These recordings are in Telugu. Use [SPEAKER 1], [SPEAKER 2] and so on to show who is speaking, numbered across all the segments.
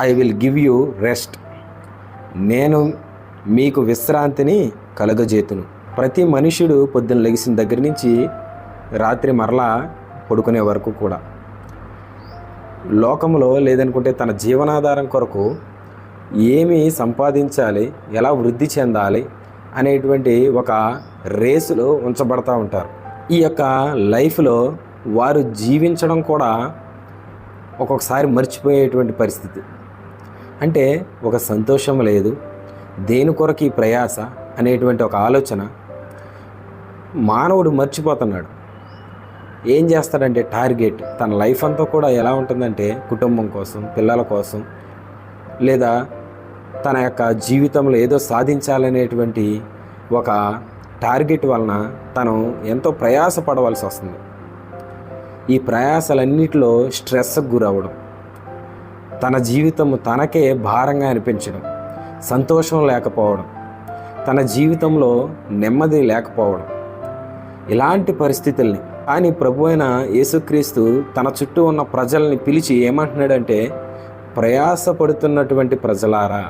[SPEAKER 1] I will give you rest. నేను మీకు విశ్రాంతిని కలుగజేతును. ప్రతి మనుషుడు పొద్దున్న లెగిసిన దగ్గర నుంచి రాత్రి మరలా పడుకునే వరకు కూడా. లోకంలో లేదనుకుంటే తన జీవనాధారం కొరకు ఏమి సంపాదించాలి ఎలా వృద్ధి చెందాలి అనేటువంటి ఒక రేసులో ఉంచబడతా ఉంటారు. ఈ యొక్క లైఫ్లో వారు జీవించడం కూడా ఒక్కొక్కసారి మర్చిపోయేటువంటి పరిస్థితి. అంటే ఒక సంతోషం లేదు. దేని కొరకు ఈ ప్రయాస అనేటువంటి ఒక ఆలోచన మానవుడు మర్చిపోతున్నాడు. ఏం చేస్తాడంటే టార్గెట్ తన లైఫ్ అంతా కూడా ఎలా ఉంటుందంటే కుటుంబం కోసం పిల్లల కోసం లేదా తన యొక్క జీవితంలో ఏదో సాధించాలనేటువంటి ఒక టార్గెట్ వలన తను ఎంతో ప్రయాస పడవలసి వస్తుంది. ఈ ప్రయాసాలన్నిటిలో స్ట్రెస్కి గురవ్వడం. తన జీవితము తనకే భారంగా అనిపించడం సంతోషం లేకపోవడం తన జీవితంలో నెమ్మది లేకపోవడం. ఇలాంటి పరిస్థితుల్ని కానీ ప్రభు అయిన యేసుక్రీస్తు తన చుట్టూ ఉన్న ప్రజల్ని పిలిచి ఏమంటున్నాడంటే ప్రయాసపడుతున్నటువంటి ప్రజలారా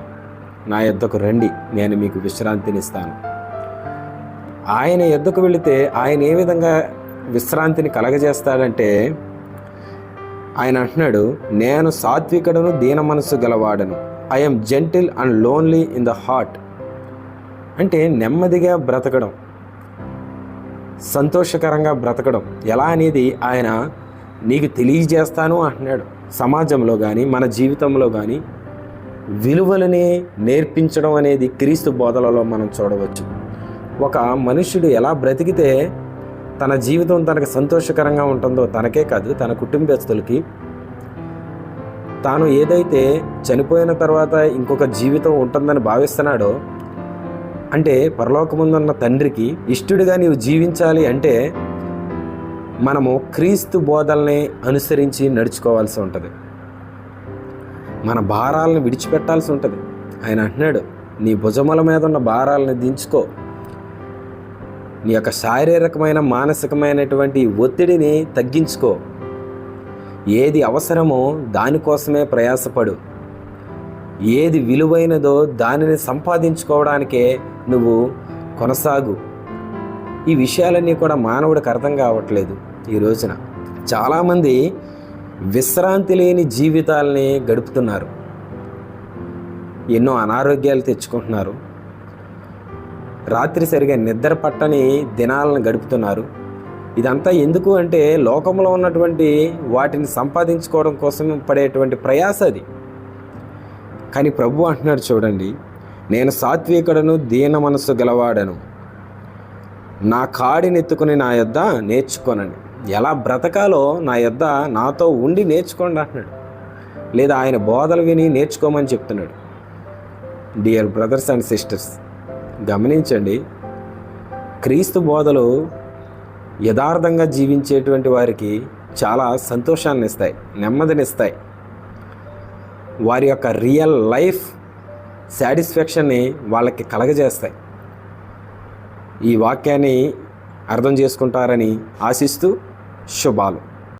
[SPEAKER 1] నా యొద్దకు రండి నేను మీకు విశ్రాంతినిస్తాను. ఆయన యొద్దకు వెళితే ఆయన ఏ విధంగా విశ్రాంతిని కలగజేస్తాడంటే ఆయన అంటున్నాడు నేను సాత్వికుడను దీన మనస్సు గలవాడను. I'm gentle and lonely in the heart అంటే నెమ్మదిగా బ్రతకడం సంతోషకరంగా బ్రతకడం ఎలా అనేది ఆయన నీకు తెలియజేస్తాను అంటున్నాడు. సమాజంలో కానీ మన జీవితంలో కానీ విలువలని నేర్పించడం అనేది క్రీస్తు బోధలలో మనం చూడవచ్చు. ఒక మనుష్యుడు ఎలా బ్రతికితే తన జీవితం తనకు సంతోషకరంగా ఉంటుందో తనకే కాదు తన కుటుంబస్తులకి. తాను ఏదైతే చనిపోయిన తర్వాత ఇంకొక జీవితం ఉంటుందని భావిస్తున్నాడో అంటే పరలోకముందున్న తండ్రికి ఇష్టడిగా నీవు జీవించాలి అంటే మనము క్రీస్తు బోధల్ని అనుసరించి నడుచుకోవాల్సి ఉంటుంది. మన భారాలను విడిచిపెట్టాల్సి ఉంటుంది. ఆయన అంటున్నాడు నీ భుజముల మీద ఉన్న భారాలను దించుకో. నీ యొక్క శారీరకమైన మానసికమైనటువంటి ఒత్తిడిని తగ్గించుకో. ఏది అవసరమో దానికోసమే ప్రయాసపడు. ఏది విలువైనదో దానిని సంపాదించుకోవడానికే నువ్వు కొనసాగు. ఈ విషయాలన్నీ కూడా మానవుడికి అర్థం కావట్లేదు ఈ రోజున. చాలామంది విశ్రాంతి లేని జీవితాలని గడుపుతున్నారు. ఎన్నో అనారోగ్యాలు తెచ్చుకుంటున్నారు. రాత్రి సరిగా నిద్ర పట్టని దినాలను గడుపుతున్నారు. ఇదంతా ఎందుకు అంటే లోకంలో ఉన్నటువంటి వాటిని సంపాదించుకోవడం కోసం పడేటువంటి ప్రయాస అది. కానీ ప్రభు అంటున్నాడు చూడండి నేను సాత్వికుడను దీన మనస్సు గలవాడను. నా కాడినెత్తుకుని నా యొద్ద నేర్చుకోనండి. ఎలా బ్రతకాలో నా యొద్ద నాతో ఉండి నేర్చుకోండి అంటున్నాడు. లేదా ఆయన బోధలు విని నేర్చుకోమని చెప్తున్నాడు. డియర్ బ్రదర్స్ అండ్ సిస్టర్స్ గమనించండి క్రీస్తు బోధలు యథార్థంగా జీవించేటువంటి వారికి చాలా సంతోషాన్ని ఇస్తాయి నెమ్మదినిస్తాయి. వారి యొక్క రియల్ లైఫ్ సాటిస్ఫాక్షన్ని వాళ్ళకి కలగజేస్తాయి. ఈ వాక్యాన్ని అర్థం చేసుకుంటారని ఆశిస్తూ శుభాలు.